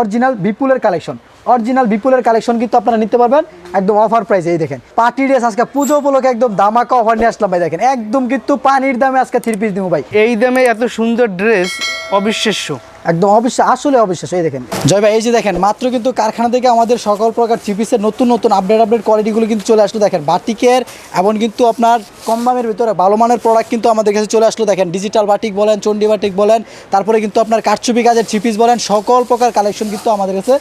Original বিপুলের collection. Original বিপুলের collection কিন্তু আপনারা নিতে পারবেন একদম অফার প্রাইস এই দেখেন। পার্টি ড্রেস আজকে পুজো উপলক্ষে একদম দামাকা অফার নিয়ে আসলাম ভাই, দেখেন। একদম কিন্তু পানির দামে আজকে থ্রি পিস দিব ভাই। এই দামে এত সুন্দর ড্রেস অবিশ্বাস্য। একদম অবশ্যই আসলে অবিশ্বাস, এই দেখেন। জয় ভাই, এই যে দেখেন, মাত্র কিন্তু কারখানা থেকে আমাদের সকল প্রকার থ্রি পিসের নতুন নতুন আপডেট আপডেট কোয়ালিটিগুলো কিন্তু চলে আসলো, দেখেন, বাটিকের এবং কিন্তু আপনার কম দামের ভিতরে ভালো মানের প্রোডাক্ট কিন্তু আমাদের কাছে চলে আসলো, দেখেন ডিজিটাল বাটিক বলেন চন্ডি বাটিক বলেন, তারপরে কিন্তু আপনার কারচুপি কাজের থ্রি পিস বলেন, সকল প্রকার কালেকশন কিন্তু আমাদের কাছে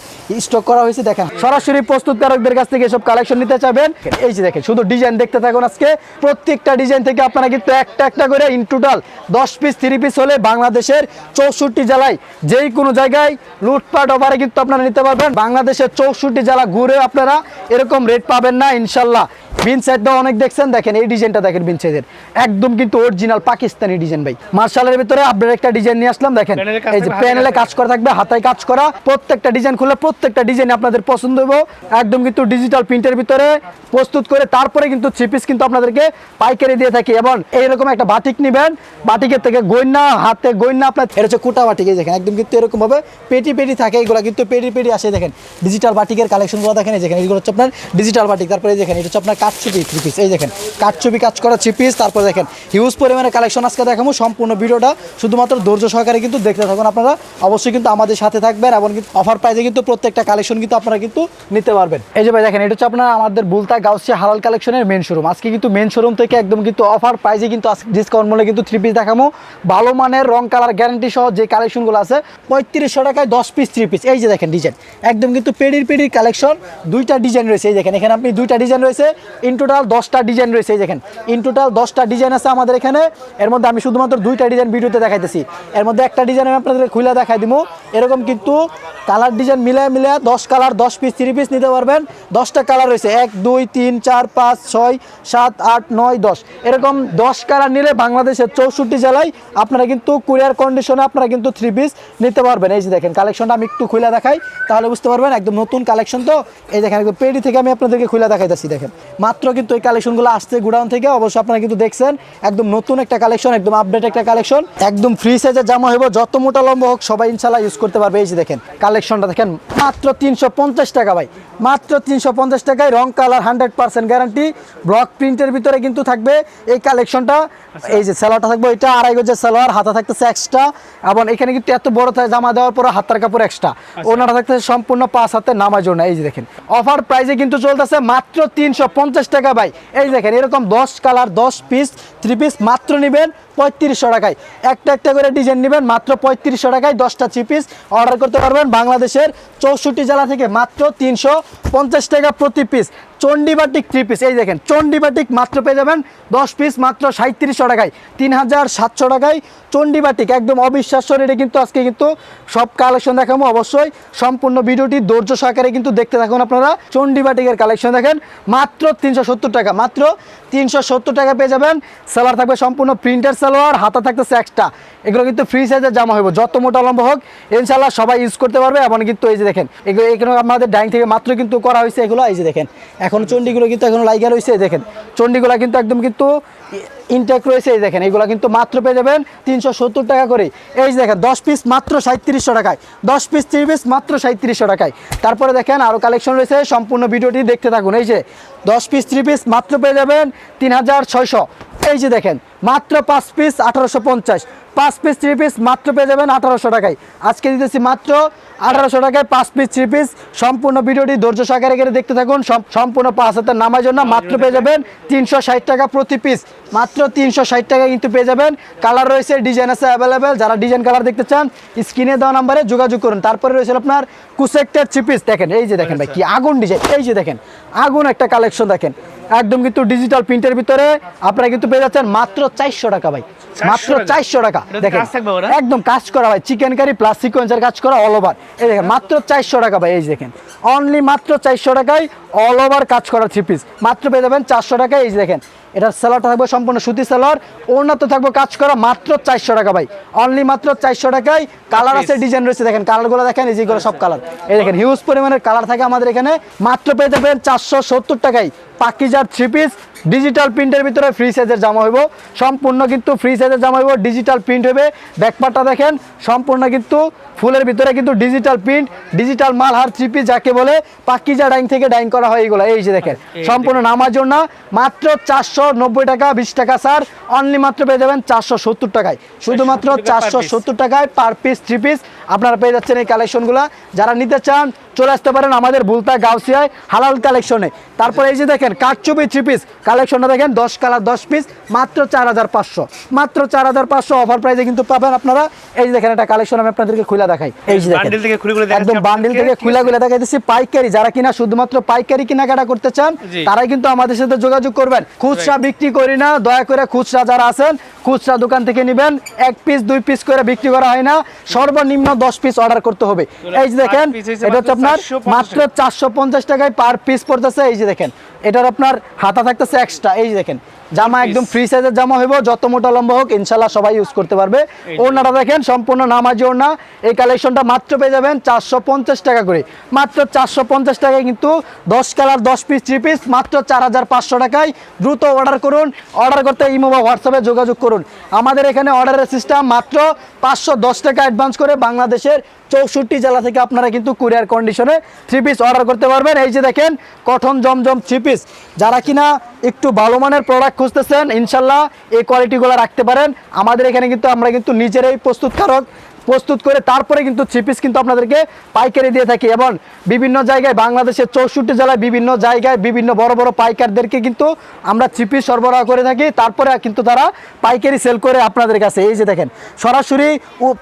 স্টক করা হয়েছে, দেখেন। সরাসরি প্রস্তুতকারকদের কাছ থেকে এসব কালেকশন নিতে চাবেন এই যে দেখেন, শুধু ডিজাইন দেখতে থাকুন আজকে, প্রত্যেকটা ডিজাইন থেকে আপনারা কিন্তু একটা একটা করে ইন টোটাল দশ পিস থ্রি পিস হলে বাংলাদেশের চৌষট্টি জেলায় যেই কোনো জায়গায় লুটপাট অফারে কিন্তু আপনারা নিতে পারবেন। বাংলাদেশের চৌষট্টি জেলা ঘুরে আপনারা এরকম রেট পাবেন না, ইনশাল্লাহ। বিন সাইডটা অনেক দেখছেন দেখেন এই ডিজাইনটা দেখেন বিন সাইডের একদম কিন্তু অরিজিনাল পাকিস্তানি ডিজাইন ভাই। মার্শালের ভিতরে আপনার একটা ডিজাইন নিয়ে আসলাম দেখেন। এই যে প্যানেলে কাজ করা থাকবে হাতায় কাজ করা। প্রত্যেকটা ডিজাইন খুলে প্রত্যেকটা ডিজাইন আপনাদের পছন্দ হবে একদম কিন্তু ডিজিটাল প্রিন্টের ভিতরে প্রস্তুত করে তারপরে কিন্তু থ্রি পিস কিন্তু আপনাদেরকে পাইকারি দিয়ে থাকি। এবং এইরকম একটা বাটিক নেবেন। বাটিকের থেকে গইনা হাতে গইনা আপনার এটা হচ্ছে কুটা বাটিকে দেখেন একদম কিন্তু এরকম ভাবে পেটি পেটি থাকে। এগুলো কিন্তু পেটি পেটি আসে দেখেন। ডিজিটাল বাটিকের কালেকশনগুলো দেখেন এই দেখেন এগুলো হচ্ছে আপনার ডিজিটাল বাটিক তারপরে দেখেন এটা হচ্ছে আপনার কাঠছবি থ্রি পিস এই দেখেন কাঠছবি কাজ করা থ্রি পিস তারপরে দেখেন হিউজ পরিমাণে কালেকশন আজকে দেখাবো, সম্পূর্ণ ভিডিওটা শুধুমাত্র ধৈর্য সহকারে কিন্তু দেখতে থাকুন আপনারা। অবশ্যই কিন্তু আমাদের সাথে থাকবেন এবং কিন্তু অফার প্রাইসে কিন্তু প্রত্যেকটা কালেকশন কিন্তু আপনারা কিন্তু নিতে পারবেন। এই যে ভাই দেখেন, এটা হচ্ছে আপনার আমাদের বুলতা গাউসিয়া হালাল কালেকশনের মেন শোরুম আজকে কিন্তু মেন শোরুম থেকে একদম কিন্তু অফার প্রাইসে কিন্তু ডিসকাউন্ট মূল্যে কিন্তু থ্রি পিস দেখাবো। ভালো মানের, রং কালার গ্যারান্টি সহ যে কালেকশনগুলো আছে, পঁয়ত্রিশশো টাকায় দশ পিস থ্রি পিস এই যে দেখেন ডিজাইন একদম কিন্তু পেডির পেডির কালেকশন দুইটা ডিজাইন রয়েছে। এই দেখেন, এখানে আপনি দুইটা ডিজাইন রয়েছে। ইন টোটাল দশটা ডিজাইন রয়েছে, এই দেখেন। ইন টোটাল দশটা ডিজাইন আছে আমাদের এখানে। এর মধ্যে আমি শুধুমাত্র দুইটা ডিজাইন ভিডিওতে দেখাইতেছি। এর মধ্যে একটা ডিজাইন আমি আপনাদের খুলে দেখাই দিব এরকম কিন্তু কালার ডিজাইন মিলে মিলে দশ কালার দশ পিস থ্রি পিস নিতে পারবেন। দশটা কালার রয়েছে। এক, দুই, তিন, চার, পাঁচ, ছয়, সাত, আট, নয়, দশ। এরকম দশ কালার নিলে বাংলাদেশের চৌষট্টি জেলায় আপনারা কিন্তু কুরিয়ার কন্ডিশনে আপনারা কিন্তু থ্রি পিস নিতে পারবেন। এই যে দেখেন কালেকশনটা আমি একটু খুলে দেখাই। তাহলে বুঝতে পারবেন, একদম নতুন কালেকশন তো। এই দেখেন, একদম পেডি থেকে আমি আপনাদেরকে খুলে দেখাইতেছি, দেখেন। মাত্র কিন্তু এই কালেকশনগুলো আসছে গুডাউন থেকে অবশ্যই আপনারা কিন্তু দেখছেন একদম নতুন একটা কালেকশন একদম আপডেট একটা কালেকশন একদম ফ্রি সাইজের জামা হইব যত মোটা লম্বা হোক সবাই ইনশাল্লাহ ইউজ করতে পারবে। এই যে দেখেন কালেকশনটা দেখেন মাত্র তিনশো পঞ্চাশ টাকা ভাই মাত্র তিনশো পঞ্চাশ টাকায় রং colour hundred percent guarantee block প্রিন্টের ভিতরে কিন্তু থাকবে এই কালেকশনটা। এই যে সালোয়ারটা থাকবে এটা আড়াই গজের সালোয়ার হাতা থাকতেছে এক্সট্রা এবং এখানে কিন্তু এত বড় থাকে জামা দেওয়ার পর হাতার কাপড় এক্সট্রা ওনাটা থাকতেছে সম্পূর্ণ পাঁচ হাতে নামার জন্য। এই যে দেখেন অফার প্রাইসে কিন্তু চলতেছে মাত্র তিনশো পঞ্চাশ টাকা ভাই। এই দেখেন এরকম দশ কালার দশ পিস থ্রি পিস মাত্র নেবেন। পঁয়ত্রিশশো টাকায়। একটা একটা করে ডিজাইন নেবেন, মাত্র পঁয়ত্রিশশো টাকায় দশটা থ্রি পিস অর্ডার করতে পারবেন বাংলাদেশের চৌষট্টি জেলা থেকে মাত্র তিনশো পঞ্চাশ টাকা প্রতি পিস চণ্ডীবাটিক থ্রি পিস এই দেখেন চণ্ডীবাটিক মাত্র পেয়ে যাবেন দশ পিস মাত্র সাঁত্রিশশো টাকায়। তিন হাজার সাতশো টাকায় চণ্ডীবাটিক একদম অবিশ্বাস্য রেটে কিন্তু আজকে কিন্তু সব কালেকশন দেখাবো। অবশ্যই সম্পূর্ণ ভিডিওটি ধৈর্য সহকারে কিন্তু দেখতে থাকুন আপনারা। চণ্ডীবাটিকের কালেকশন দেখেন, মাত্র তিনশো সত্তর টাকা, মাত্র তিনশো সত্তর টাকা পেয়ে যাবেন। সালোয়ার থাকবে সম্পূর্ণ প্রিন্টের সালোয়ার, হাতা থাকতেছে এক্সট্রা এগুলো কিন্তু ফ্রি সাইজের জামা হইব, যত মোটা লম্বা হোক ইনশাল্লাহ সবাই ইউজ করতে পারবে। এবং কিন্তু এই যে দেখেন, এগুলো এখানে আমাদের ডাইং থেকে মাত্র কিন্তু করা হয়েছে এগুলো, এই যে দেখেন। এখন চণ্ডীগুলো কিন্তু এখনও লাইগা রয়েছে, এই দেখেন। চণ্ডীগুলো কিন্তু একদম কিন্তু ইনটেক রয়েছে, এই দেখেন। এগুলো কিন্তু মাত্র পেয়ে যাবেন তিনশো সত্তর টাকা করে। এই যে দেখেন, দশ পিস মাত্র সাঁত্রিশশো টাকায়। দশ পিস থ্রি পিস মাত্র সাঁত্রিশশো টাকায়। তারপরে দেখেন আরও কালেকশন রয়েছে, সম্পূর্ণ ভিডিওটি দেখতে থাকুন। এই যে দশ পিস থ্রি পিস মাত্র পেয়ে যাবেন তিন হাজার ছয়শো। এই যে দেখেন মাত্র পাঁচ পিস আঠারোশো পঞ্চাশ। পাঁচ পিস থ্রি পিস মাত্র পেয়ে যাবেন আঠারোশো টাকায়। আজকে দিতেছি মাত্র আঠারোশো টাকায় পাঁচ পিস থ্রি পিস সম্পূর্ণ ভিডিওটি ধৈর্য সহকারে করে দেখতে থাকুন। সম্পূর্ণ পাঁচ হাতের নামার জন্য মাত্র পেয়ে যাবেন তিনশো ষাট টাকা প্রতি পিস মাত্র তিনশো ষাট টাকা কিন্তু পেয়ে যাবেন। কালার রয়েছে ডিজাইন আছে অ্যাভেলেবেল যারা ডিজাইন কালার দেখতে চান স্ক্রিনে দেওয়া নাম্বারে যোগাযোগ করুন। তারপরে রয়েছে আপনার কুসেক্টের থ্রি পিস দেখেন এই যে দেখেন ভাই কি আগুন ডিজাইন এই যে দেখেন আগুন একটা কালেকশন দেখেন। একদম কিন্তু ডিজিটাল প্রিন্টের ভিতরে আপনারা কিন্তু পেয়ে যাচ্ছেন মাত্র চারশো টাকা ভাই। মাত্র চারশো টাকা। দেখেন? একদম কাজ করা ভাই চিকেন কারি প্লাস সিকোয়েন্সের কাজ করা অল ওভার এই দেখেন মাত্র চারশো টাকা ভাই এই দেখেন। অনলি মাত্র চারশো টাকায় অল ওভার কাজ করা থ্রি পিস মাত্র পেয়ে যাবেন চারশো টাকায় এই দেখেন। এটার সেলারটা থাকবে সম্পূর্ণ সুতি সেলার ওড়না তো থাকবে কাজ করা মাত্র চারশো টাকা ভাই। অনলি মাত্র চারশো টাকায় কালার আছে ডিজাইন রয়েছে দেখেন কালারগুলো দেখেন এই যেগুলো সব কালার এই দেখেন হিউজ পরিমাণের কালার থাকে আমাদের এখানে মাত্র পেয়ে যাবেন চারশো সত্তর টাকায়। পাকিজার থ্রি পিস ডিজিটাল প্রিন্টের ভিতরে ফ্রি সাইজের জামা হইব। সম্পূর্ণ কিন্তু ফ্রি সাইজের জামা হইব ডিজিটাল প্রিন্ট হবে ব্যাকপারটা দেখেন সম্পূর্ণ কিন্তু ফুলের ভিতরে কিন্তু ডিজিটাল প্রিন্ট ডিজিটাল মাল হার থ্রি পিস যাকে বলে পাকিজা ডাইং থেকে ডাইং করা হয় এগুলো। এই যে দেখেন সম্পূর্ণ নামার জন্য মাত্র চারশো নব্বই টাকা বিশ টাকা স্যার অনলি মাত্র পেয়ে যাবেন চারশো সত্তর টাকায়। শুধুমাত্র 70 টাকা per চারশো সত্তর টাকায় পার পিস থ্রি পিস আপনারা পেয়ে যাচ্ছেন এই কালেকশনগুলো। যারা নিতে চান চলে আসতে পারেন আমাদের ভুলতা গাউসিয়ায় হালাল কালেকশনে। তারপরে এই যে দেখেন কাঠচুপি থ্রি পিস কালেকশনটা দেখেন দশ কালার দশ পিস মাত্র চার হাজার পাঁচশো। মাত্র চার হাজার পাঁচশো অফার প্রাইসে কিন্তু পাবেন আপনারা। এই যে দেখেন একটা কালেকশন আমি আপনাদেরকে খুলে দেখাই। এই যে দেখেন বান্ডিল থেকে খুলে খুলে দেখাচ্ছি একদম বান্ডিল থেকে খুলে খুলে দেখাইতেছি পাইকারি যারা কিনা শুধুমাত্র পাইকারি কেনাকাটা করতে চান তারাই কিন্তু আমাদের সাথে যোগাযোগ করবেন। খুচরা বিক্রি করি না দয়া করে খুচরা যারা আছেন খুচরা দোকান থেকে নেবেন এক পিস দুই পিস করে বিক্রি করা হয় না সর্বনিম্ন দশ পিস অর্ডার করতে হবে। এই যে দেখেন এটা হচ্ছে আপনার মাত্র চারশো পঞ্চাশ টাকায় পার পিস পড়তেছে এই যে দেখেন এটার আপনার হাতা থাকতেছে এক্সট্রা এই যে দেখেন। জামা একদম ফ্রি সাইজের জামা হইব যত মোটা লম্বা হোক ইনশাল্লাহ সবাই ইউজ করতে পারবে। ওড়নাটা দেখেন সম্পূর্ণ নামাজি ওড়না। এই কালেকশনটা মাত্র পেয়ে যাবেন চারশো পঞ্চাশ টাকা করে। মাত্র চারশো পঞ্চাশ টাকায় কিন্তু দশ কালার দশ পিস থ্রি পিস মাত্র চার হাজার পাঁচশো টাকায়। দ্রুত অর্ডার করুন। অর্ডার করতে ইমো বা হোয়াটসঅ্যাপে যোগাযোগ করুন। আমাদের এখানে অর্ডারের সিস্টেম মাত্র পাঁচশো দশ টাকা অ্যাডভান্স করে বাংলাদেশের চৌষট্টি জেলা থেকে আপনারা কিন্তু কুরিয়ার কন্ডিশনে থ্রি পিস অর্ডার করতে পারবেন। এই যে দেখেন কঠন জমজম থ্রি পিস যারা কিনা একটু ভালো মানের প্রোডাক্ট খুঁজতেছেন, ইনশাল্লাহ এই কোয়ালিটিগুলো রাখতে পারেন। আমাদের এখানে কিন্তু আমরা কিন্তু নিজেরাই প্রস্তুতকারক। প্রস্তুত করে তারপরে কিন্তু থ্রি পিস কিন্তু আপনাদেরকে পাইকারি দিয়ে থাকি। এবং বিভিন্ন জায়গায় বাংলাদেশের চৌষট্টি জেলায় বিভিন্ন জায়গায় বিভিন্ন বড় বড় পাইকারদেরকে কিন্তু আমরা থ্রি পিস সরবরাহ করে থাকি। তারপরে কিন্তু তারা পাইকারি সেল করে আপনাদের কাছে। এই যে দেখেন, সরাসরি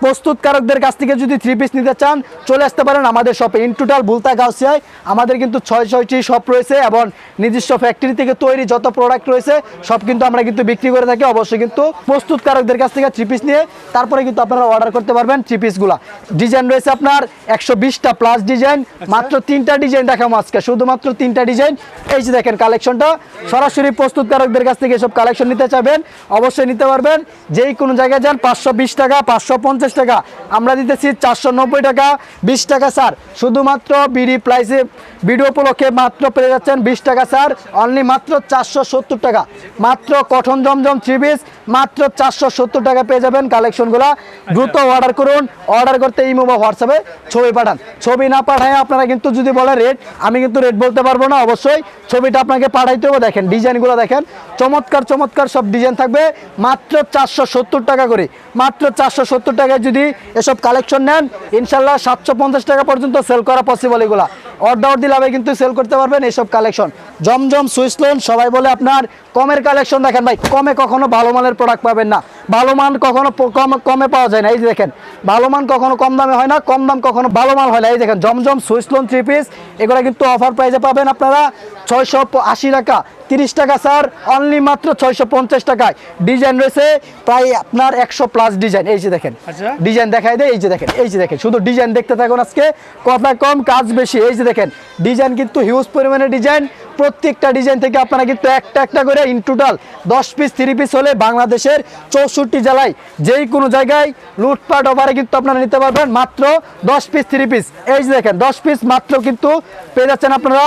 প্রস্তুতকারকদের কাছ থেকে যদি থ্রি পিস নিতে চান, চলে আসতে পারেন আমাদের শপে ইন টোটাল বুলতা গাউসিয়ায় আমাদের কিন্তু ছয় ছয়টি শপ রয়েছে এবং নিজস্ব ফ্যাক্টরি থেকে তৈরি যত প্রোডাক্ট রয়েছে, সব কিন্তু আমরা কিন্তু বিক্রি করে থাকি। অবশ্যই কিন্তু প্রস্তুতকারকদের কাছ থেকে থ্রি পিস নিয়ে তারপরে কিন্তু আপনারা অর্ডার করতে পারবেন। থ্রি পিসগুলা ডিজাইন রয়েছে আপনার একশো বিশটা প্লাস ডিজাইন মাত্র তিনটা ডিজাইন দেখাবো আজকে। শুধুমাত্র তিনটা ডিজাইন এই যে দেখেন কালেকশনটা সরাসরি প্রস্তুতকারকদের কাছ থেকে এসব কালেকশন নিতে চাইবেন অবশ্যই নিতে পারবেন। যেই কোনো জায়গায় যান পাঁচশো বিশ টাকা পাঁচশো পঞ্চাশ টাকা। আমরা দিতেছি চারশো নব্বই টাকা বিশ টাকা স্যার শুধুমাত্র বিডি প্রাইসে ভিডিও উপলক্ষে মাত্র পেয়ে যাচ্ছেন বিশ টাকা স্যার অনলি মাত্র চারশো সত্তর টাকা। মাত্র কঠন জমজম থ্রি পিস মাত্র চারশো সত্তর টাকা পেয়ে যাবেন কালেকশনগুলো দ্রুত অর্ডার করুন অর্ডার করতে ইমো বা হোয়াটসঅ্যাপে ছবি পাঠান। ছবি না পাঠায় আপনারা কিন্তু যদি বলে রেট আমি কিন্তু রেট বলতে পারব না, অবশ্যই ছবিটা আপনাকে পাঠাইতে হবে। দেখেন ডিজাইনগুলো দেখেন, চমৎকার চমৎকার সব ডিজাইন থাকবে, মাত্র চারশো সত্তর টাকা করে। মাত্র চারশো সত্তর টাকায় যদি এসব কালেকশন নেন, ইনশাল্লাহ সাতশো পঞ্চাশ টাকা পর্যন্ত সেল করা পসিবল এগুলা। অর্ডার দিলে আপনি কিন্তু সেল করতে পারবেন এইসব কালেকশন জমজম সুইসলোন সবাই বলে আপনার কমের কালেকশন দেখেন ভাই, কমে কখনো ভালো মানের প্রোডাক্ট পাবেন না। ভালো মান কখনো কম- কমে পাওয়া যায় না। এই যে দেখেন, ভালো মান কখনো কম দামে হয় না, কম দাম কখনো ভালো মাল হয় না। এই দেখেন, জমজম সুইসলোন থ্রি পিস এগুলো কিন্তু অফার প্রাইসে পাবেন আপনারা ছয়শো আশি টাকা। তিরিশ টাকা স্যার। অনলি মাত্র ছয়শো পঞ্চাশ টাকায়। ডিজাইন রয়েছে প্রায় আপনার একশো প্লাস ডিজাইন এই যে দেখেন। আচ্ছা। ডিজাইন দেখাই দেয় এই যে দেখেন এই যে দেখেন। শুধু ডিজাইন দেখতে থাকুন আজকে। কথা কম কাজ বেশি। এই যে দেখেন ডিজাইন কিন্তু হিউজ পরিমাণে ডিজাইন প্রত্যেকটা ডিজাইন থেকে আপনারা কিন্তু একটা একটা করে ইন টোটাল দশ পিস থ্রি পিস হলে বাংলাদেশের চৌষট্টি জেলায় যেই কোনো জায়গায় লুটপাট ওভারে কিন্তু আপনারা নিতে পারবেন মাত্র দশ পিস থ্রি পিস এই যে দেখেন দশ পিস মাত্র কিন্তু পেয়ে যাচ্ছেন আপনারা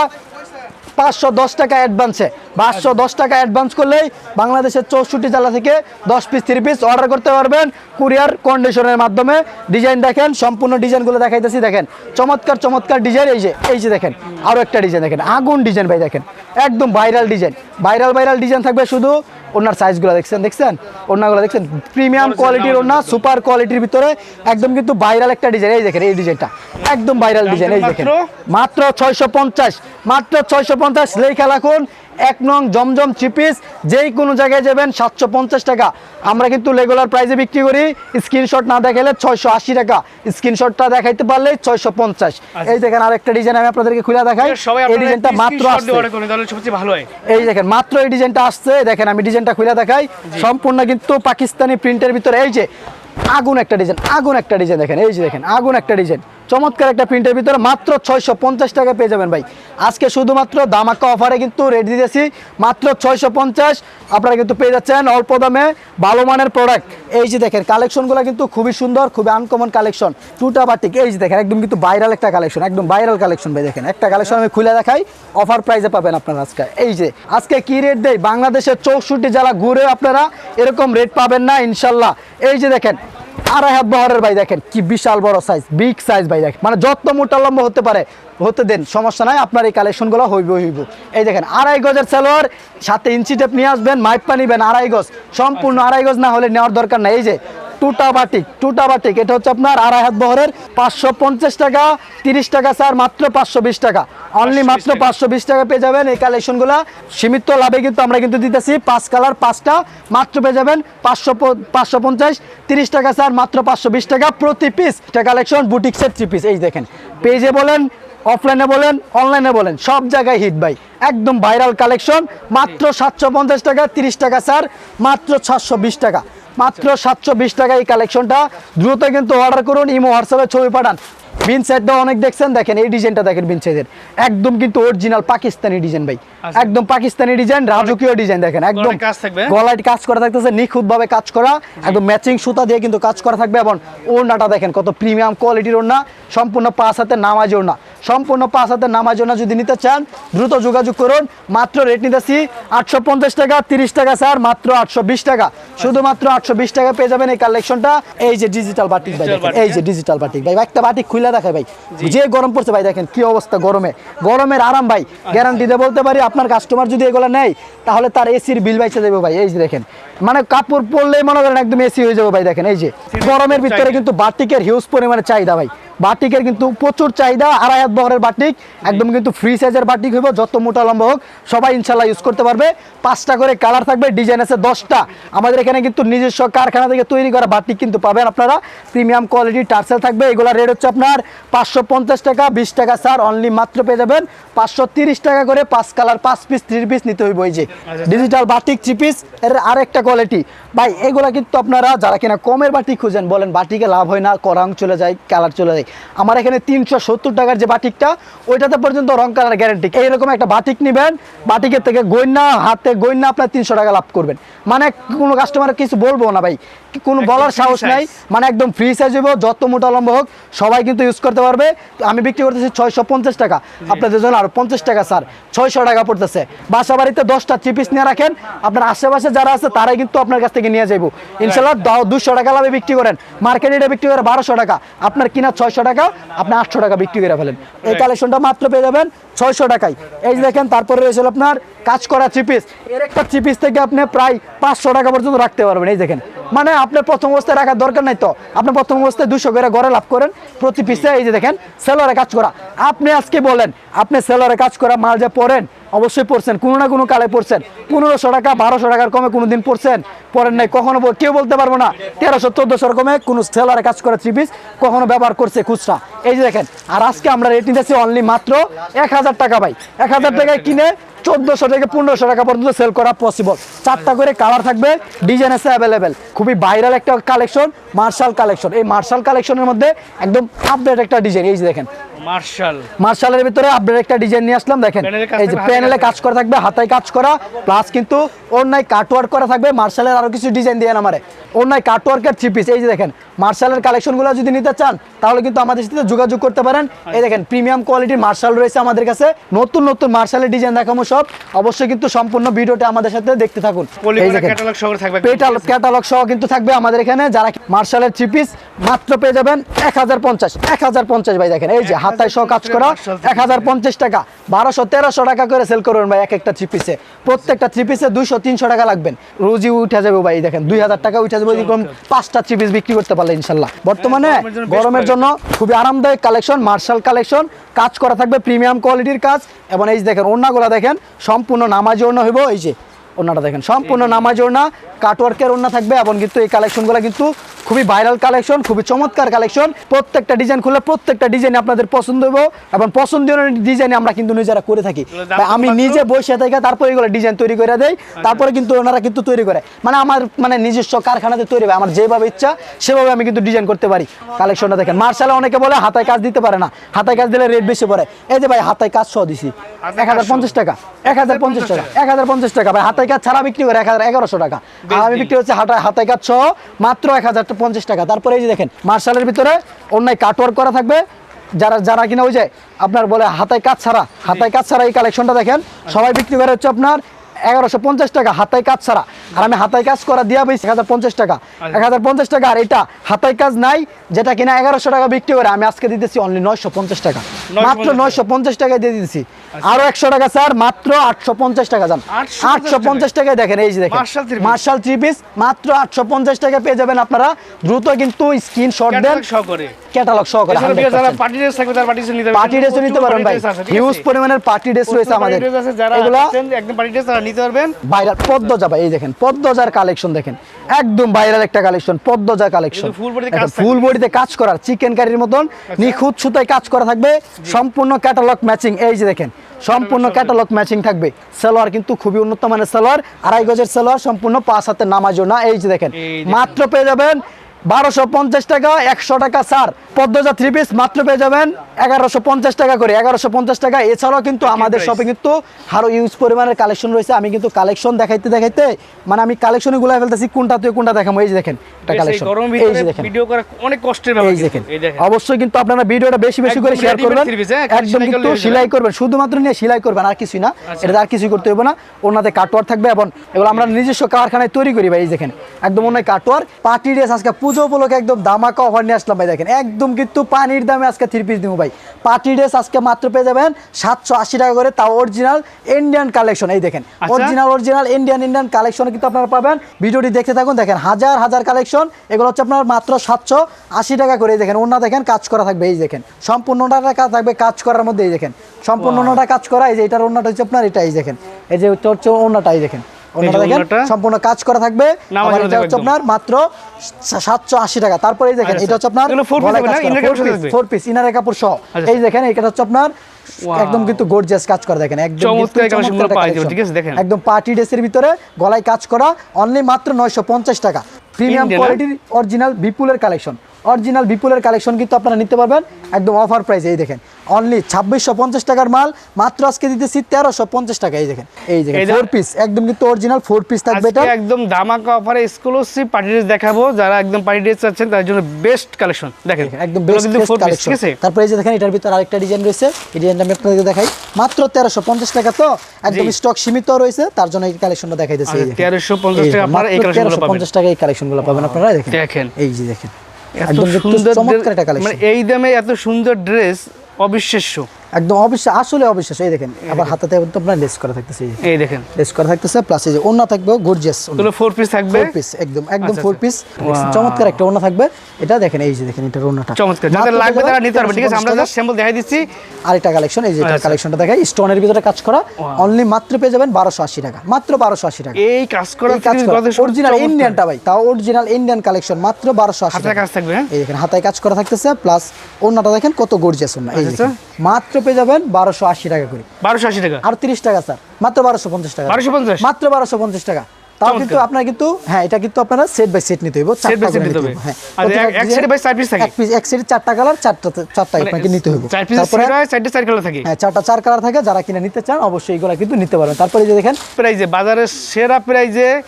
পাঁচশো দশ টাকা অ্যাডভান্সে পাঁচশো দশ টাকা অ্যাডভান্স করলেই বাংলাদেশের চৌষট্টি জেলা থেকে দশ পিস থ্রি পিস অর্ডার করতে পারবেন কুরিয়ার কন্ডিশনের মাধ্যমে। ডিজাইন দেখেন, সম্পূর্ণ ডিজাইনগুলো দেখাইতেছি, দেখেন। চমৎকার চমৎকার ডিজাইন এই যে এই যে দেখেন আরও একটা ডিজাইন দেখেন, আগুন ডিজাইন ভাই দেখেন, একদম viral design viral viral design থাকবে শুধু ওনার সাইজগুলো দেখছেন দেখছেন? ওনাগুলো দেখছেন? প্রিমিয়াম কোয়ালিটির ওনা সুপার কোয়ালিটির ভিতরে একদম কিন্তু ভাইরাল একটা ডিজাইন এই দেখেন এই ডিজাইনটা একদম ভাইরাল ডিজাইন এই দেখেন। মাত্র? ছয়শো পঞ্চাশ মাত্র ছয়শো পঞ্চাশ। লেখা রাখুন এক নং জমজম চিপিস পিস যেই কোনো জায়গায় যাবেন সাতশো পঞ্চাশ টাকা। আমরা কিন্তু রেগুলার প্রাইসে বিক্রি করি। স্ক্রিনশট না দেখালে ছয়শো আশি টাকা। স্ক্রিনশটটা দেখাইতে পারলে ছয়শো পঞ্চাশ। এই দেখেন আরেকটা ডিজাইন আমি আপনাদেরকে খুলে দেখাই। এই ডিজাইনটা মাত্র এই দেখেন মাত্র এই ডিজাইনটা আসছে। দেখেন আমি ডিজাইনটা খুলে দেখাই। সম্পূর্ণ কিন্তু পাকিস্তানি প্রিন্টের ভিতরে। এই যে আগুন একটা ডিজাইন আগুন একটা ডিজাইন দেখেন এই যে দেখেন আগুন একটা ডিজাইন চমৎকার একটা প্রিন্টের ভিতরে মাত্র ছয়শো পঞ্চাশ টাকা পেয়ে যাবেন ভাই। আজকে শুধুমাত্র দামাক্কা অফারে কিন্তু রেট দিতেছি, মাত্র ছয়শো পঞ্চাশ। আপনারা কিন্তু পেয়ে যাচ্ছেন অল্প দামে ভালো মানের প্রোডাক্ট এই যে দেখেন, কালেকশনগুলো কিন্তু খুবই সুন্দর, খুবই আনকমন কালেকশন। টুটা বাটিক এই যে দেখেন, একদম কিন্তু ভাইরাল একটা কালেকশন, একদম ভাইরাল কালেকশন ভাই দেখেন। একটা কালেকশন আমি খুলে দেখাই অফার প্রাইসে পাবেন আপনারা আজকে। এই যে, আজকে কি রেট দেয়? বাংলাদেশের চৌষট্টি জেলা ঘুরে আপনারা এরকম রেট পাবেন না, ইনশাল্লাহ। এই যে দেখেন আড়াই হাত বহরের ভাই দেখেন, কি বিশাল বড় সাইজ বিগ সাইজ ভাই দেখেন। মানে যত মোটা লম্বা হতে পারে, হতে দেন, সমস্যা নাই, আপনার এই কালেকশনগুলো হইব হইব। এই দেখেন, আড়াই গজের সেলোয়ার সাথে ইঞ্চি টেপ নিয়ে আসবেন মাইপা নিবেন, আড়াই গজ। সম্পূর্ণ আড়াই গজ না হলে নেওয়ার দরকার নাই। এই যে টুটা বাটিক টুটা বাটিক। এটা হচ্ছে আপনার আড়াই হাত বহরের পাঁচশো পঞ্চাশ টাকা তিরিশ টাকা স্যার মাত্র পাঁচশো বিশ টাকা। অনলি মাত্র পাঁচশো বিশ টাকা পেয়ে যাবেন। এই কালেকশনগুলো সীমিত লাভে কিন্তু আমরা কিন্তু দিতেছি। পাঁচ কালার পাঁচটা মাত্র পেয়ে যাবেন পাঁচশো পাঁচশো পঞ্চাশ তিরিশ টাকা স্যার মাত্র পাঁচশো বিশ টাকা। প্রতি পিস এটা কালেকশন বুটিক্সের থ্রি পিস এই দেখেন পেজে বলেন অফলাইনে বলেন অনলাইনে বলেন সব জায়গায় হিট ভাই। একদম ভাইরাল কালেকশন মাত্র সাতশো পঞ্চাশ টাকা তিরিশ টাকা স্যার মাত্র সাতশো বিশ টাকা। মাত্র সাতশো বিশ টাকা এই কালেকশনটা দ্রুত কিন্তু অর্ডার করুন ইমো হোয়াটসঅ্যাপে ছবি পাঠান। বিন সাইডটা অনেক দেখছেন? দেখেন এই ডিজাইনটা দেখেন বিন সাইডের একদম কিন্তু অরিজিনাল পাকিস্তানি ডিজাইন ভাই। আচ্ছা। একদম পাকিস্তানি ডিজাইন রাজকীয় ডিজাইন দেখেন একদম গলায় কাজ করা থাকতেছে নিখুঁত ভাবে কাজ করা একদম ম্যাচিং সুতা দিয়ে কিন্তু কাজ করা থাকবে এবং ওড়নাটা দেখেন কত প্রিমিয়াম কোয়ালিটির ওড়না সম্পূর্ণ পাঁচ হাতের নামাজ ওড়না। সম্পূর্ণ পাঁচ হাতের নামাজ ওড়না যদি নিতে চান দ্রুত যোগাযোগ করুন। মাত্র রেট নিতেছি আটশো পঞ্চাশ টাকা তিরিশ টাকা স্যার মাত্র আটশো বিশ টাকা। শুধুমাত্র আটশো বিশ টাকা পেয়ে যাবেন এই কালেকশনটা এই যে ডিজিটাল বাটিক ভাই এই যে ডিজিটাল বাটিক ভাই একটা বাটিক খুলে দেখে ভাই। যে গরম পড়ছে ভাই দেখেন কি অবস্থা গরমে। গরমের আরাম ভাই গ্যারান্টি দিয়ে বলতে পারি আপনার কাস্টমার যদি এগুলো নেয় তাহলে তার এসির বিল বাইসে দেবে ভাই। এই যে দেখেন মানে কাপড় পরলেই মনে করেন একদম এসি হয়ে যাবে ভাই দেখেন এই যে। গরমের ভিতরে কিন্তু বাটিকের হিউজ পরিমাণে চাহিদা ভাই। বাটিকের কিন্তু প্রচুর চাহিদা আড়াই হাত বহরের বাটিক একদম কিন্তু ফ্রি সাইজের বাটিক হইব যত মোটা লম্বা হোক সবাই ইনশাল্লাহ ইউজ করতে পারবে। পাঁচটা করে কালার থাকবে ডিজাইন আছে দশটা। আমাদের এখানে কিন্তু নিজস্ব কারখানা থেকে তৈরি করা বাটিক কিন্তু পাবেন আপনারা। প্রিমিয়াম কোয়ালিটি টার্সেল থাকবে এগুলোর রেট হচ্ছে আপনার পাঁচশো পঞ্চাশ টাকা বিশ টাকা স্যার অনলি মাত্র পেয়ে যাবেন। পাঁচশো তিরিশ টাকা করে পাঁচ কালার পাঁচ পিস থ্রি পিস নিতে হইব এই যে। ডিজিটাল বাটিক থ্রি পিস এর আরেকটা কোয়ালিটি ভাই এগুলা কিন্তু আপনারা যারা কিনা কমের বাটিক খুঁজেন বলেন বাটিকে লাভ হয় না করাং চলে যায় কালার চলে যায়। আমার এখানে তিনশো সত্তর টাকার যে বাটিকটা ওইটাতে পর্যন্ত রং কালার গ্যারেন্টি এইরকম একটা বাটিক নেবেন বাটিকের থেকে গইনা হাতে গইনা আপনার তিনশো টাকা লাভ করবেন। মানে কোনো কাস্টমার কিছু বলব না ভাই। কোনো বলার সাহস নাই। মানে একদম ফ্রি সাইজ হইব যত মোটা লম্বা হোক সবাই কিন্তু ইউজ করতে পারবে। আমি বিক্রি করতেছি ছয়শো পঞ্চাশ টাকা। আপনাদের জন্য আরও পঞ্চাশ টাকা স্যার। ছয়শো টাকা পড়তেছে। বাসা বাড়িতে দশটা থ্রি পিস নিয়ে রাখেন। আপনার আশেপাশে যারা আছে তারাই কিন্তু আপনার কাছ থেকে নিয়ে যাব ইনশাল্লাহ দুশো টাকা লাভে বিক্রি করেন। মার্কেটে বিক্রি করে বারোশো টাকা। আপনার কিনা ছয়শো টাকা আপনি আটশো টাকা বিক্রি করে ফেলেন। এই কালেকশনটা মাত্র পেয়ে যাবেন ছয়শো টাকায়। এই যে দেখেন, তারপরে রয়েছে আপনার কাজ করা চিপিস এর একটা থ্রি পিস থেকে আপনি প্রায় পাঁচশো টাকা পর্যন্ত রাখতে পারবেন, এই দেখেন। মানে আপনার প্রথম অবস্থায় রাখার দরকার নাই তো। আপনি প্রথম অবস্থায় দুশো করে ঘরে লাভ করেন প্রতি পিসে এই যে দেখেন, সেলরে কাজ করা। আপনি আজকে বলেন, আপনি সেলরে কাজ করা মাল যে পড়েন অবশ্যই পড়ছেন কোনো না কোনো কালে পড়ছেন পনেরোশো টাকা, বারোশো টাকার কমে কোনো দিন পড়ছেন পড়েন নাই। কখনো কেউ বলতে পারব না, তেরোশো, চোদ্দোশোর কমে কোনো সেলারে কাজ করা থ্রি পিস কখনো ব্যবহার করছে খুচরা। এই যে দেখেন, আর আজকে আমরা রেট নিতেছি অনলি মাত্র এক হাজার হাজার টাকা ভাই। এক হাজার টাকায় কিনে চোদ্দশো থেকে পনেরোশো টাকা পর্যন্ত সেল করা পসিবল চারটা করে কালার থাকবে ডিজাইন আছে অ্যাভেলেবেল খুবই ভাইরাল একটা কালেকশন মার্শাল কালেকশন এই মার্শাল কালেকশনের মধ্যে একদম আপডেট একটা ডিজাইন এই যে দেখেন। মার্শাল। মার্শালের ভিতরে আপডেট একটা ডিজাইন নিয়ে আসলাম দেখেন। এই যে প্যানেলে কাজ করা থাকবে হাতায় কাজ করা প্লাস কিন্তু অন্যায় কাটওয়ার্ক করা থাকবে মার্শালের আরও কিছু ডিজাইন দিয়ে আমারে অন্যায় কাটওয়ার্কের থ্রি পিস এই যে দেখেন মার্শালের কালেকশনগুলো যদি নিতে চান তাহলে কিন্তু আমাদের সাথে যোগাযোগ করতে পারেন। এই দেখেন প্রিমিয়াম কোয়ালিটির মার্শাল রয়েছে আমাদের কাছে নতুন নতুন মার্শালের ডিজাইন দেখাবো সব। অবশ্যই কিন্তু সম্পূর্ণ ভিডিওটা আমাদের সাথে দেখতে থাকুন। এই দেখেন ক্যাটালগ সহ পেটাল ক্যাটালগ সহ কিন্তু থাকবে আমাদের এখানে যারা মার্শালের থ্রি পিস মাত্র পেয়ে যাবেন এক হাজার পঞ্চাশ এক হাজার পঞ্চাশ ভাই দেখেন এই যে হাতায় কাজ করা। এক হাজার পঞ্চাশ টাকা। বারোশো তেরোশো টাকা করে সেল করবেন ভাই এক একটা থ্রি পিসে প্রত্যেকটা থ্রি পিসে দুইশো তিনশো টাকা লাগবেন। রোজই উঠে যাবে ভাই দেখেন দুই হাজার টাকা উঠে যাবে এরকম পাঁচটা থ্রি পিস বিক্রি করতে পারলে ইনশাল্লাহ বর্তমানে গরমের জন্য খুবই আরামদায়ক কালেকশন মার্শাল কালেকশন কাজ করা থাকবে প্রিমিয়াম কোয়ালিটির কাজ। এবং এই যে দেখেন ওড়নাগুলো দেখেন সম্পূর্ণ নামাজ ওড়না হইব। এই যে ওনাটা দেখেন সম্পূর্ণ নামাজ ওড়না। কাটওয়ার্কের ওড়না থাকবে এবং কিন্তু এই কালেকশনগুলো কিন্তু খুবই ভাইরাল কালেকশন খুবই চমৎকার কালেকশন প্রত্যেকটা ডিজাইন খুলে প্রত্যেকটা ডিজাইন আপনাদের পছন্দ হবে এবং পছন্দীয় ডিজাইন আমরা কিন্তু নিজেরা করে থাকি। আমি নিজে বসে থেকে তারপরে এগুলো ডিজাইন তৈরি করে দেয় তারপরে কিন্তু ওনারা কিন্তু তৈরি করে। মানে আমার মানে নিজস্ব কারখানাতে তৈরি হয়। আমার যেভাবে ইচ্ছা সেভাবে আমি কিন্তু ডিজাইন করতে পারি। কালেকশনটা দেখেন মার্শালে অনেকে বলে হাতায় কাজ দিতে পারে না। হাতায় কাজ দিলে রেট বেশি পড়ে। এই যে ভাই হাতায় কাজ সহ দিছি। এক হাজার পঞ্চাশ টাকা। এক হাজার পঞ্চাশ টাকা। এক হাজার পঞ্চাশ টাকা। ভাই হাতায় কাজ ছাড়া বিক্রি করে এক হাজার এগারোশো টাকা। আর আমি বিক্রি হচ্ছে হাতায় হাতায় কাজ সহ মাত্র এক হাজার পঞ্চাশ টাকা। তারপরে এই যে দেখেন মার্শালের ভিতরে অন্যায় কাটওয়ার্ক করা থাকবে। যারা যারা কিনা ওই যে আপনার বলে হাতায় কাজ ছাড়া হাতায় কাজ ছাড়া এই কালেকশনটা দেখেন সবাই বিক্রি করে হচ্ছে আপনার এগারোশো পঞ্চাশ টাকা হাতায় কাজ ছাড়া। আর আমি হাতায় কাজ করা দিয়া বেশি এক হাজার পঞ্চাশ টাকা। এক হাজার পঞ্চাশ টাকা আর এটা হাতায় কাজ নাই যেটা কিনা এগারোশো টাকা বিক্রি করে আমি আজকে দিতেছি অনলি নয়শো পঞ্চাশ টাকা। মাত্র নয়শো পঞ্চাশ টাকায় দিয়ে দিতেছি। আরও একশো টাকা স্যার মাত্র আটশো পঞ্চাশ টাকা যান আটশো পঞ্চাশ টাকায় দেখেন এই যে দেখেন। মার্শাল থ্রি পিস মাত্র আটশো পঞ্চাশ টাকা পেয়ে যাবেন আপনারা। দ্রুত কিন্তু স্ক্রিনশট দেন। ক্যাটালগ সহ করে ক্যাটালগ সহকারে এছাড়া 100% যারা পার্টি ড্রেস থাকবে তার পার্টি ড্রেস নিতে পার্টি ড্রেসও নিতে পারবেন ভাই। হিউজ পরিমাণের পার্টি ড্রেস রয়েছে আমাদের। যারা একদম পার্টি ড্রেস নিতে পারবেন। ভাইরাল পদ্মজা ভাই এই দেখেন পদ্মজার কালেকশন দেখেন। একদম বাইরের একটা কালেকশন পদ্মজা কালেকশন ফুল বডিতে কাজ করার চিকেন কারির মতন নিখুঁত সুতায় কাজ করা থাকবে সম্পূর্ণ ক্যাটালগ ম্যাচিং এই যে দেখেন সম্পূর্ণ ক্যাটালগ ম্যাচিং থাকবে। সালোয়ার কিন্তু খুবই উন্নত মানের সালোয়ার আড়াই গজের সালোয়ার সম্পূর্ণ পাঁচ হাতে নামাজও না এই যে দেখেন। মাত্র পেয়ে যাবেন বারোশো পঞ্চাশ টাকা একশো টাকা স্যার পদ্মজা থ্রি পিস মাত্র পেয়ে যাবেন এগারোশো পঞ্চাশ টাকা করে। এগারোশো পঞ্চাশ টাকা এছাড়াও কিন্তু আমাদের শপে কিন্তু আরও ইউজ পরিমাণের কালেকশন রয়েছে। আমি কিন্তু কালেকশন দেখাইতে দেখাইতে মানে আমি কালেকশন গুলাই ফেলতেছি কোনটা তুই কোনটা দেখাবো? এই যে দেখেন একটা কালেকশন এই যে দেখেন। ভিডিও করা অনেক কষ্টের ব্যাপার এই। দেখেন। অবশ্যই কিন্তু আপনারা ভিডিওটা বেশি বেশি করে শেয়ার করবেন। হ্যাঁ? একদম কিন্তু সেলাই করবেন। শুধুমাত্র নিয়ে সেলাই করবেন আর কিছুই না। আচ্ছা। এটা আর কিছুই করতে হবে না। ওনাতে কাটোয়ার থাকবে এবং এগুলো আমরা নিজস্ব কারখানায় তৈরি করি ভাই এই দেখেন। একদম অন্য কাটোয়ার পার্টি ড্রেস আজকে পুজো উপলক্ষে একদম দামাকা অফার নিয়ে আসলাম ভাই দেখেন। একদম কিন্তু পানির দামে আজকে থ্রি পিস দিব ভাই। পার্টি ড্রেস আজকে মাত্র পেয়ে যাবেন সাতশো আশি টাকা করে তাও অরিজিনাল ইন্ডিয়ান কালেকশন এই দেখেন। Original original Indian Indian collection কিন্তু আপনারা পাবেন। ভিডিওটি দেখতে থাকুন দেখেন হাজার হাজার কালেকশন এগুলো হচ্ছে আপনার মাত্র সাতশো আশি টাকা করে এই দেখেন ওনা দেখেন কাজ করা থাকবে এই দেখেন। সম্পূর্ণটা কাজ থাকবে কাজ করার মধ্যে এই দেখেন। সম্পূর্ণটা কাজ করা এই যে এটার ওনাটা হচ্ছে আপনার এটা এই দেখেন। এই যে হচ্ছে ওনাটা এই দেখেন। ওনাটা দেখেন সম্পূর্ণ কাজ করা থাকবে। আবার হয়ে এটা হচ্ছে আপনার মাত্র সাতশো আশি টাকা। তারপরে এই দেখেন আচ্ছা, এটা হচ্ছে আপনার কাজ করা, কাপড় সহ। আচ্ছা। এই দেখেন এটা হচ্ছে আপনার একদম কিন্তু গর্জিয়াস কাজ করা দেখেন। একদম। ঠিক আছে, দেখেন। একদম পার্টি ড্রেসের ভিতরে গলায় কাজ করা অনলি মাত্র নয়শো পঞ্চাশ টাকা। প্রিমিয়াম কোয়ালিটির অরিজিনাল বিপুলের কালেকশন অরিজিনাল বিপুলের কালেকশন কিন্তু আপনারা নিতে পারবেন একদম অফার প্রাইস এই দেখেন। অনলি ছাব্বিশশো পঞ্চাশ টাকার মাল মাত্র আজকে দিতেছি তেরোশো পঞ্চাশ টাকা। এই দেখেন এই দেখেন ফোর পিস একদম কিন্তু অরিজিনাল ফোর পিস থাকবে এটা। একদম দামাকা অফারে এক্সক্লুসিভ পার্টি ড্রেস দেখাবো। যারা একদম পার্টি ড্রেস চাচ্ছেন তার জন্য বেস্ট কালেকশন দেখেন একদম বেস্ট কালেকশন তারপরে এই যে দেখেন এটার ভিতরে আরেকটা ডিজাইন রয়েছে। এই ডিজাইনটা আমি আপনাদেরকে দেখাই। মাত্র তেরোশো পঞ্চাশ টাকা তো একদম স্টক সীমিত রয়েছে। তার জন্য এই কালেকশনটা দেখাইতেছি আচ্ছা, দেখেন। 1350 টাকা আপনারা এই collection গুলো পাবেন। 1350 টাকা এই কালেকশনগুলো পাবেন আপনারা দেখেন। দেখেন। এই যে দেখেন এত একদম সুন্দর চমৎকার একটা কালেকশন মানে এই দামে এত সুন্দর ড্রেস অবিশ্বাস্য। একদম অবশ্যই আসলে অবিশ্বাস। এই দেখেন আবার হাতাতে কিন্তু আপনার লেস করা থাকতেছে এই দেখেন। লেস করা থাকতেছে প্লাস এই যে ওন্না থাকবে গর্জিয়াস এগুলো ফোর পিস থাকবে? ফোর পিস একদম একদম আচ্ছা, ফোর আচ্ছা। পিস চমৎকার একটা ওন্না থাকবে। এটা দেখেন এই যে দেখেন এটার ওন্নাটা চমৎকার। যাদের লাগবে তারা নিতে পারবে ঠিক আছে? আমরা জাস্ট স্যাম্পল দেখাই দিচ্ছি। আরেকটা কালেকশন এই যে এটা আচ্ছা। কালেকশনটা দেখাই স্টোনের ভিতরে কাজ করা। অনলি মাত্র পেয়ে যাবেন বারোশো আশি টাকা। মাত্র বারোশো আশি টাকা। এই কাজ করা অরিজিনাল ইন্ডিয়ানটা ভাই তাও অরিজিনাল ইন্ডিয়ান কালেকশন মাত্র বারোশো আশি হাতের কাজ থাকবে হ্যাঁ? এই দেখেন হাতায় কাজ করা থাকতেছে প্লাস ওন্নাটা দেখেন কত গর্জিয়াস ওন্না এই আচ্ছা, মাত্র পেয়ে যাবেন বারোশো আশি টাকা করে। বারোশো আশি টাকা? আর তিরিশ টাকা স্যার। মাত্র বারোশো পঞ্চাশ টাকা। 1250? মাত্র বারোশো পঞ্চাশ টাকা। তাও কিন্তু আপনার কিন্তু হ্যাঁ এটা কিন্তু আপনারা সেট বাই সেট নিতে Set by চারটা নিতে হবে। হ্যাঁ। এক- চার থাকে? সেটে চারটা কালার চারটা চারটা মানে আপনাকে নিতে চার পিস তারপরে চারটে চার কালার থাকে? হ্যাঁ চারটা চার কালার থাকে। যারা কিনে নিতে চান অবশ্যই এগুলো কিন্তু নিতে পারবেন। তারপরে যে দেখেন প্রাইজে বাজারের সেরা প্রাইজে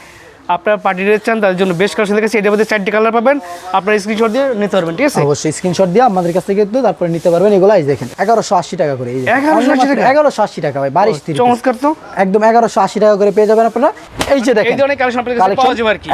আপনার পার্টি ড্রেস চান তার জন্য বেশ কালেকশন দেখেছি এটার মধ্যে চারটি কালার পাবেন। আপনার স্ক্রিনশট দিয়ে নিতে পারবেন ঠিক আছে? অবশ্যই স্ক্রিনশট দিয়ে আমাদের কাছ থেকে তারপরে নিতে পারবেন। এগুলো এই দেখেন এগারোশো আশি টাকা করে এই 1180 টাকা? এগারোশো আশি টাকা ভাই বারিশ চমৎকার তো। একদম এগারোশো আশি টাকা করে পেয়ে যাবেন আপনারা। এই যে দেখেন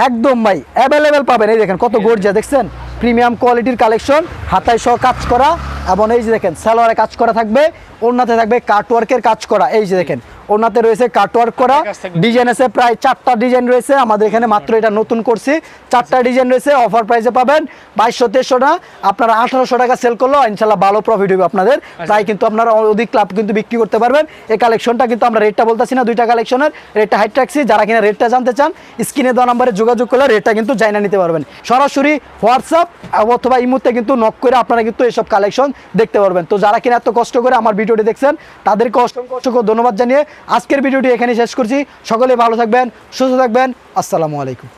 একদম ভাই অ্যাভেলেবেল পাবেন। এই দেখেন কত গর্জিয়া দেখছেন? প্রিমিয়াম কোয়ালিটির কালেকশন হাতায় সহ কাজ করা এবং এই যে দেখেন সালোয়ারে কাজ করা থাকবে ওড়নাতে থাকবে কাটওয়ার্কের কাজ করা এই যে দেখেন। ওনাতে রয়েছে কাটওয়ার্ক করা। ডিজাইন আছে প্রায় চারটা ডিজাইন রয়েছে। আমাদের এখানে মাত্র এটা নতুন করছি। চারটা ডিজাইন রয়েছে অফার প্রাইসে পাবেন। বাইশশো তেইশশো না আপনারা আঠারোশো টাকা সেল করলেও ইনশাল্লাহ ভালো প্রফিট হবে আপনাদের। প্রায় কিন্তু আপনারা অধিক লাভ কিন্তু বিক্রি করতে পারবেন। এই কালেকশনটা কিন্তু আমরা রেটটা বলতেছি না দুইটা কালেকশনের রেটটা হাইট রাখছি। যারা কিনা রেটটা জানতে চান স্ক্রিনে দেওয়া নাম্বারে যোগাযোগ করলে রেটটা কিন্তু জানা নিতে পারবেন। সরাসরি হোয়াটসঅ্যাপ অথবা ইমুতে কিন্তু নক করে আপনারা কিন্তু এসব কালেকশন দেখতে পারবেন। তো যারা কিনা এত কষ্ট করে আমার ভিডিওটি দেখছেন তাদেরকে অসংখ্য অসংখ্য ধন্যবাদ জানিয়ে আজকের ভিডিওটি এখানে শেষ করছি। সকলে ভালো থাকবেন সুস্থ থাকবেন। আসসালামু আলাইকুম।